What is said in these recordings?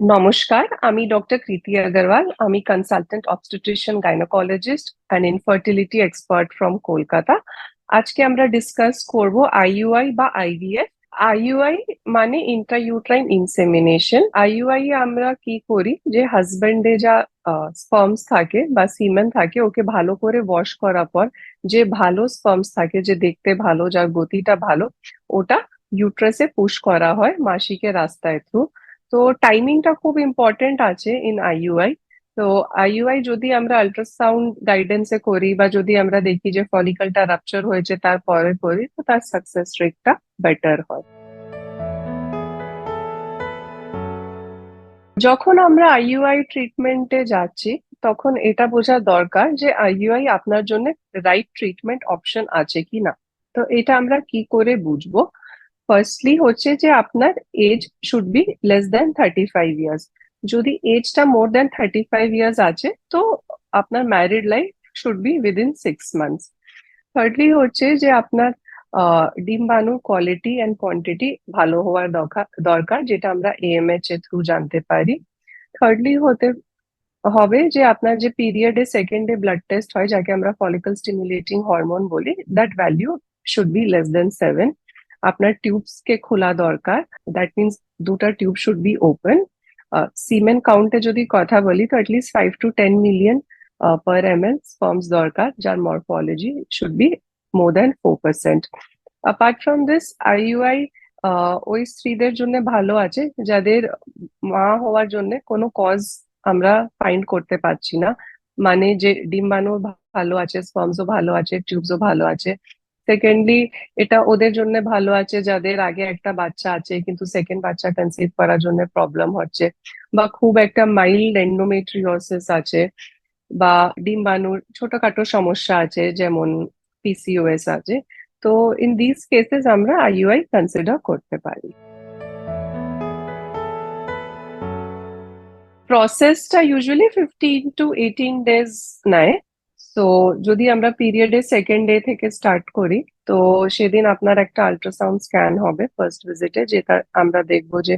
নমস্কার, আমি ডক্টর কৃতি আগরওয়াল, আমি consultant obstetrician gynaecologist and infertility expert from Kolkata. আজকে আমরা ডিসকাস করব আইইউআই বা আইভিএফ আইইউআই মানে ইন্ট্রাইউট্রাইন ইনসেমিনেশন আইইউআই আমরা কি করি যে হাজবেন্ডে যা স্পার্মস থাকে বা সিমেন থাকে, ওকে ভালো করে ওয়াশ করার পর যে ভালো স্পার্মস থাকে, যে দেখতে ভালো, যার গতিটা ভালো, ওটা ইউট্রাসে পুশ করা হয় মাসিকের রাস্তায় থ্রু তো টাইমিংটা খুব ইম্পর্টেন্ট আছে ইন আইইউআই তো আইইউআই যদি আমরা আল্ট্রাসাউন্ড গাইডেন্সে করি বা যদি আমরা দেখি যে ফলিকলটা রাপচার হয়েছে তারপরে করি, তো তার সাকসেস রেটটা বেটার হয়। যখন আমরা আইইউআই ট্রিটমেন্টে যাচ্ছি, তখন এটা বোঝা দরকার যে আইইউআই আপনার জন্য রাইট ট্রিটমেন্ট অপশন আছে কি না তো এটা আমরা কি করে বুঝব? ফার্স্টলি হচ্ছে যে আপনার age should be less than thirty five years যদি এজটা more than thirty five years আছে, তো আপনার married life should be within six months thirdly হচ্ছে যে আপনার ডিম বানুর কোয়ালিটি অ্যান্ড কোয়ান্টিটি ভালো হওয়ার দরকার, যেটা আমরা এএমএচ এর থ্রু জানতে পারি। থার্ডলি হতে, হবে যে আপনার যে পিরিয়ডে সেকেন্ড ডে ব্লাড টেস্ট হয়, যাকে আমরা ফলিকল স্টিমুলেটিং হরমোন বলি that value should be less than seven আপনার টিউবস কে খোলা দরকার। দ্যাট মিনস দুটা tube should be open semen কাউন্টে যদি কথা বলি, তো at least five to ten million per M L sperms দরকার, যার morphology should be more than four percent apart from this IUI ওই স্ত্রীদের জন্য ভালো আছে, যাদের মা হওয়ার জন্য কোনো কজ আমরা ফাইন্ড করতে পারছি না। মানে যে ডিম্বাণু ভালো আছে স্পার্মসও ভালো আছে টিউবসও ভালো আছে। সেকেন্ডলি এটা ওদের জন্য ভালো আছে, যাদের আগে একটা বাচ্চা আছে, কিন্তু সেকেন্ড বাচ্চা কনসিভ করার জন্য প্রবলেম হচ্ছে। বা খুব একটা মাইল্ড এন্ডোমেট্রিওসিস আছে, বা ডিম্বাণুর ছোটখাটো সমস্যা আছে, যেমন পিসিওএস আছে। তো ইন দিস কেসেস আমরা আইইউআই কনসিডার করতে পারি। প্রসেসটা usually fifteen to eighteen days নেয়। তো যদি আমরা পিরিয়ডে সেকেন্ড ডে থেকে স্টার্ট করি, তো সেদিন আপনার একটা আল্ট্রাসাউন্ড স্ক্যান হবে ফার্স্ট ভিজিটে যেটা আমরা দেখব যে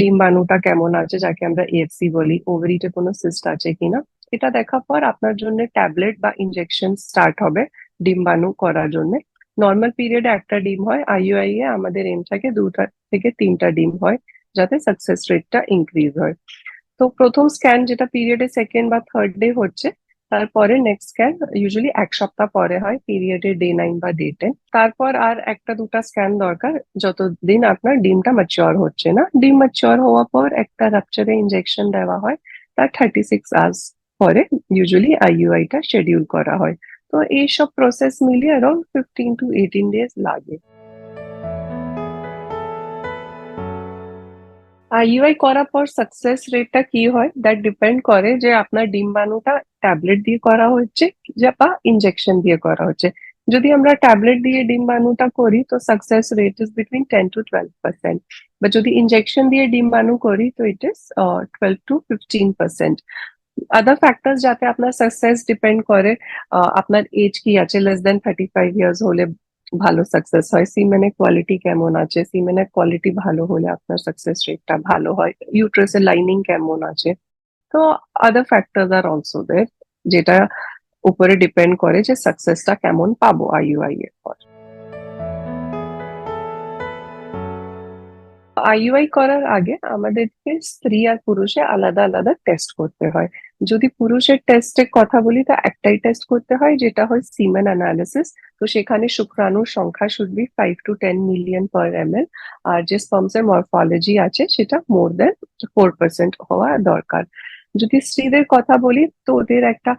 ডিম বানুটা কেমন আছে, যাকে আমরা এফসি বলি ওভারিতে কোনো সিস্ট আছে কিনা। এটা দেখার পর আপনার জন্য ট্যাবলেট বা ইনজেকশন স্টার্ট হবে ডিম বানু করার জন্য। নর্মাল পিরিয়ডে একটা ডিম হয় আইইউআই এ আমাদের এম থাকে দুটা থেকে তিনটা ডিম হয়, যাতে সাকসেস রেটটা ইনক্রিজ হয়। তো প্রথম স্ক্যান যেটা পিরিয়ডে সেকেন্ড বা থার্ড ডে হচ্ছে তারপরে নেক্সট স্ক্যান ইউজুয়ালি এক সপ্তাহ পরে হয় পিরিয়ডে ডে নাইন বা ডে টেন তারপর আর একটা দুটা স্ক্যান দরকার, যতদিন আপনার ডিমটা ম্যাচিওর হচ্ছে না। ডিম ম্যাচিওর হওয়ার পর একটা রাপচারে ইনজেকশন দেওয়া হয়, তার থার্টি সিক্স আওয়ার্স পরে ইউজুয়ালি আইইউআইটা শিডিউল করা হয়। তো এইসব প্রসেস মিলিয়ে around fifteen to eighteen days লাগে। আইইউআই করার পর সাকসেস রেটটা কি হয়? দ্যাট ডিপেন্ড করে যে আপনার ডিম্বাণুটা ট্যাবলেট দিয়ে করা হচ্ছে বা ইনজেকশন দিয়ে করা হচ্ছে। যদি আমরা ট্যাবলেট দিয়ে ডিম্বাণুটা করি, তো success rate is between ten to twelve percent বা যদি ইনজেকশন দিয়ে ডিম্বাণু করি, তো it is twelve to fifteen percent other factors যাতে আপনার সাকসেস ডিপেন্ড করে আপনার এজ কি আছে less than thirty five years হলে ভালো সাকসেস হয়। সিমেনের কোয়ালিটি কেমন আছে? সিমেনের কোয়ালিটি ভালো হলে আপনার সাকসেস রেটটা ভালো হয়। ইউট্রাসের লাইনিং কেমন আছে? তো আদার ফ্যাক্টরস আর অলসো দের যেটা উপরে ডিপেন্ড করে যে সাকসেসটা কেমন পাবো আইইউআই এর পর। আইইউআই করার আগে আমাদেরকে স্ত্রী আর পুরুষে আলাদা আলাদা টেস্ট করতে হয়। যদি পুরুষের টেস্টের কথা বলি, তা একটাই টেস্ট করতে হয়, যেটা হয় সিমেন অ্যানালিসিস তো সেখানে শুক্রাণুর সংখ্যা should be five to ten million per M আর যে স্পার্মসের মরফোলজি আছে, সেটা মোর দেন ফোর পার্সেন্ট হওয়া দরকার। যদি স্ত্রীদের কথা বলি, তো ওদের একটা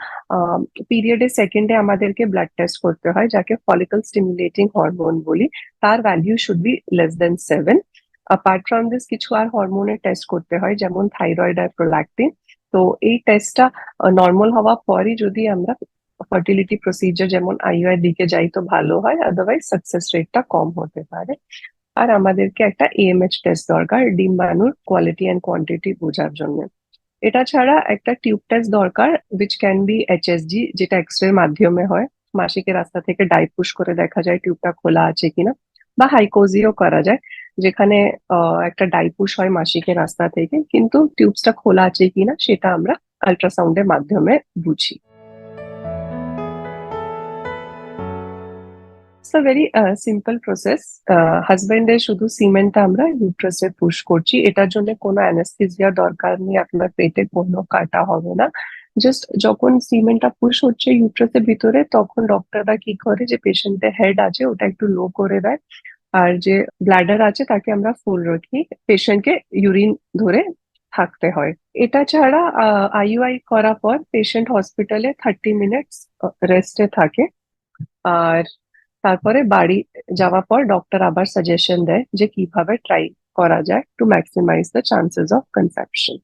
পিরিয়ডে সেকেন্ডে আমাদেরকে ব্লাড টেস্ট করতে হয়, যাকে ফলিকল স্টিমুলেটিং হরমোন বলি। তার value should be less than seven apart from this কিছু আর হরমোনের টেস্ট করতে হয়, যেমন থাইরয়েড আর প্রোল্যাক্টিন তো এই টেস্টটা নর্মাল হওয়ার পরই যদি আমরা ফার্টিলিটি প্রসিজার যেমন আইইউআই দিকে যাই তো ভালো হয় আদারওয়াইজ সাকসেস রেটটা কম হতে পারে। আর আমাদেরকে একটা এএমএচ টেস্ট দরকার, ডিম বানুর কোয়ালিটি অ্যান্ড কোয়ান্টিটি বোঝার জন্য। এটা ছাড়া একটা টিউব টেস্ট দরকার উইচ ক্যান বি এইচএসজি যেটা এক্স রে মাধ্যমে হয়। মাসিকের রাস্তা থেকে ডাইপুশ করে দেখা যায় টিউবটা খোলা আছে কিনা, বা হাইকোজিও করা যায়। যেখানে একটা ডাইপুশ হয় মাসিকের রাস্তা থেকে, কিন্তু টিউবসটা খোলা আছে কিনা সেটা আমরা আল্ট্রাসাউন্ডের মাধ্যমে বুঝি। It's a very simple process হাজবেন্ডের শুধু সিমেন্টটা আমরা ইউট্রাসে পুশ করছি। এটার জন্য কোনো অ্যানেস্থেসিয়া দরকার নেই, আপনার পেটে কোনো কাটা হবে না। জাস্ট যখন সিমেন্টটা পুশ হচ্ছে ইউট্রাসের ভিতরে, তখন ডক্টররা কি করে যে পেশেন্টের হেড আছে, ওটা একটু লো করে দেয়। আর যে ব্ল্যাডার আছে, তাকে আমরা ফুল রাখি পেশেন্টকে ইউরিন ধরে থাকতে হয়। এটা ছাড়া আইইউআই করার পর পেশেন্ট হসপিটালে থার্টি মিনিটস রেস্টে থাকে। আর তারপরে বাড়ি যাওয়ার পর ডক্টর আবার সাজেশন দেয় যে কীভাবে ট্রাই করা যায় to maximise the chances of conception